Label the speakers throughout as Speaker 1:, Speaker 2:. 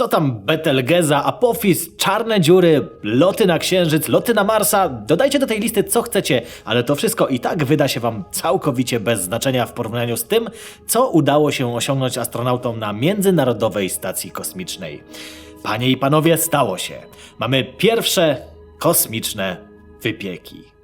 Speaker 1: Co tam Betelgeza, Apophis, czarne dziury, loty na Księżyc, loty na Marsa? Dodajcie do tej listy co chcecie, ale to wszystko i tak wyda się wam całkowicie bez znaczenia w porównaniu z tym, co udało się osiągnąć astronautom na Międzynarodowej Stacji Kosmicznej. Panie i panowie, stało się. Mamy pierwsze kosmiczne wypieki.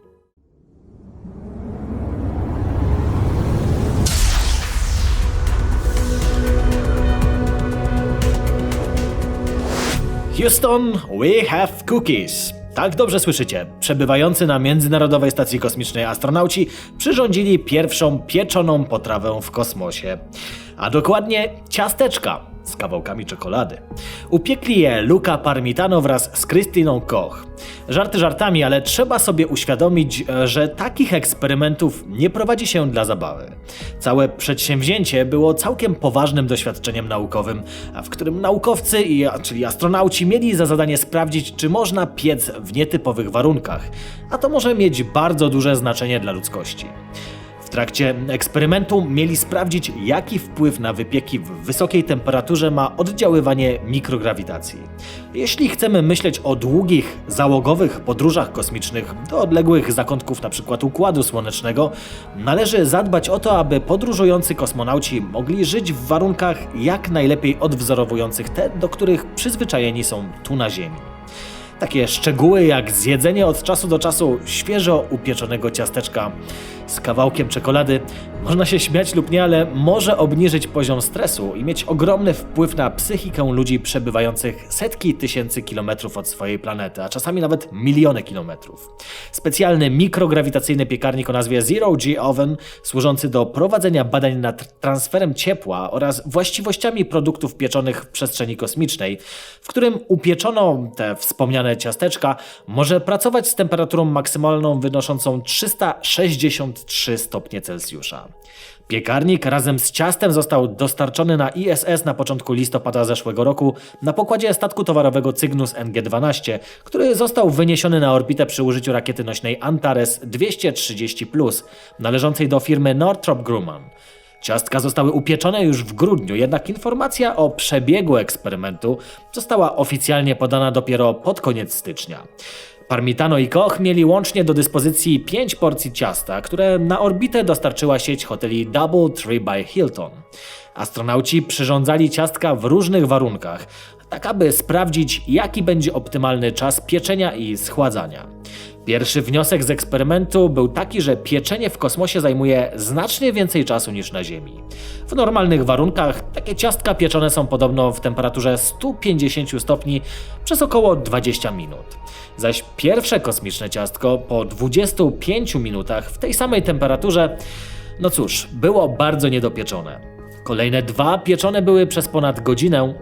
Speaker 1: Houston, we have cookies. Tak dobrze słyszycie. Przebywający na Międzynarodowej Stacji Kosmicznej astronauci przyrządzili pierwszą pieczoną potrawę w kosmosie. A dokładnie ciasteczka z kawałkami czekolady. Upiekli je Luca Parmitano wraz z Krystyną Koch. Żarty żartami, ale trzeba sobie uświadomić, że takich eksperymentów nie prowadzi się dla zabawy. Całe przedsięwzięcie było całkiem poważnym doświadczeniem naukowym, w którym naukowcy, czyli astronauci, mieli za zadanie sprawdzić, czy można piec w nietypowych warunkach, a to może mieć bardzo duże znaczenie dla ludzkości. W trakcie eksperymentu mieli sprawdzić, jaki wpływ na wypieki w wysokiej temperaturze ma oddziaływanie mikrograwitacji. Jeśli chcemy myśleć o długich, załogowych podróżach kosmicznych do odległych zakątków np. Układu Słonecznego, należy zadbać o to, aby podróżujący kosmonauci mogli żyć w warunkach jak najlepiej odwzorowujących te, do których przyzwyczajeni są tu na Ziemi. Takie szczegóły jak zjedzenie od czasu do czasu świeżo upieczonego ciasteczka z kawałkiem czekolady można się śmiać lub nie, ale może obniżyć poziom stresu i mieć ogromny wpływ na psychikę ludzi przebywających setki tysięcy kilometrów od swojej planety, a czasami nawet miliony kilometrów. Specjalny mikrograwitacyjny piekarnik o nazwie Zero G Oven, służący do prowadzenia badań nad transferem ciepła oraz właściwościami produktów pieczonych w przestrzeni kosmicznej, w którym upieczono te wspomniane ciasteczka, może pracować z temperaturą maksymalną wynoszącą 363 stopnie Celsjusza. Piekarnik razem z ciastem został dostarczony na ISS na początku listopada zeszłego roku na pokładzie statku towarowego Cygnus NG-12, który został wyniesiony na orbitę przy użyciu rakiety nośnej Antares 230+, należącej do firmy Northrop Grumman. Ciastka zostały upieczone już w grudniu, jednak informacja o przebiegu eksperymentu została oficjalnie podana dopiero pod koniec stycznia. Parmitano i Koch mieli łącznie do dyspozycji 5 porcji ciasta, które na orbitę dostarczyła sieć hoteli Double Tree by Hilton. Astronauci przyrządzali ciastka w różnych warunkach, tak aby sprawdzić, jaki będzie optymalny czas pieczenia i schładzania. Pierwszy wniosek z eksperymentu był taki, że pieczenie w kosmosie zajmuje znacznie więcej czasu niż na Ziemi. W normalnych warunkach takie ciastka pieczone są podobno w temperaturze 150 stopni przez około 20 minut. Zaś pierwsze kosmiczne ciastko po 25 minutach w tej samej temperaturze, no cóż, było bardzo niedopieczone. Kolejne dwa pieczone były przez ponad godzinę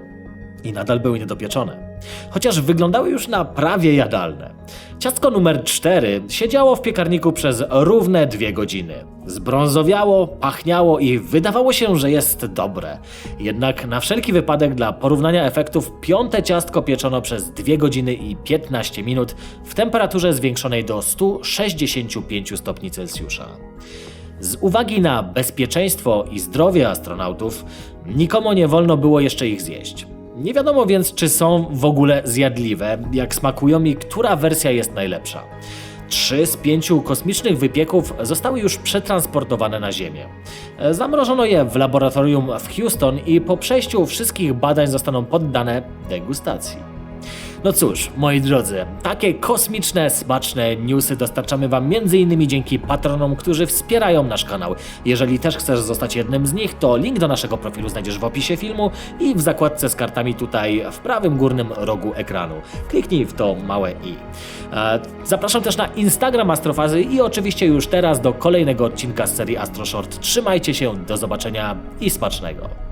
Speaker 1: i nadal były niedopieczone. Chociaż wyglądały już na prawie jadalne. Ciastko numer 4 siedziało w piekarniku przez równe dwie godziny. Zbrązowiało, pachniało i wydawało się, że jest dobre. Jednak na wszelki wypadek dla porównania efektów piąte ciastko pieczono przez 2 godziny i 15 minut w temperaturze zwiększonej do 165 stopni Celsjusza. Z uwagi na bezpieczeństwo i zdrowie astronautów, nikomu nie wolno było jeszcze ich zjeść. Nie wiadomo więc, czy są w ogóle zjadliwe, jak smakują i która wersja jest najlepsza. Trzy z pięciu kosmicznych wypieków zostały już przetransportowane na Ziemię. Zamrożono je w laboratorium w Houston i po przejściu wszystkich badań zostaną poddane degustacji. No cóż, moi drodzy, takie kosmiczne, smaczne newsy dostarczamy Wam m.in. dzięki patronom, którzy wspierają nasz kanał. Jeżeli też chcesz zostać jednym z nich, to link do naszego profilu znajdziesz w opisie filmu i w zakładce z kartami tutaj w prawym górnym rogu ekranu. Kliknij w to małe i. E, Zapraszam też na Instagram Astrofazy i oczywiście już teraz do kolejnego odcinka z serii Astroshort. Trzymajcie się, do zobaczenia i smacznego.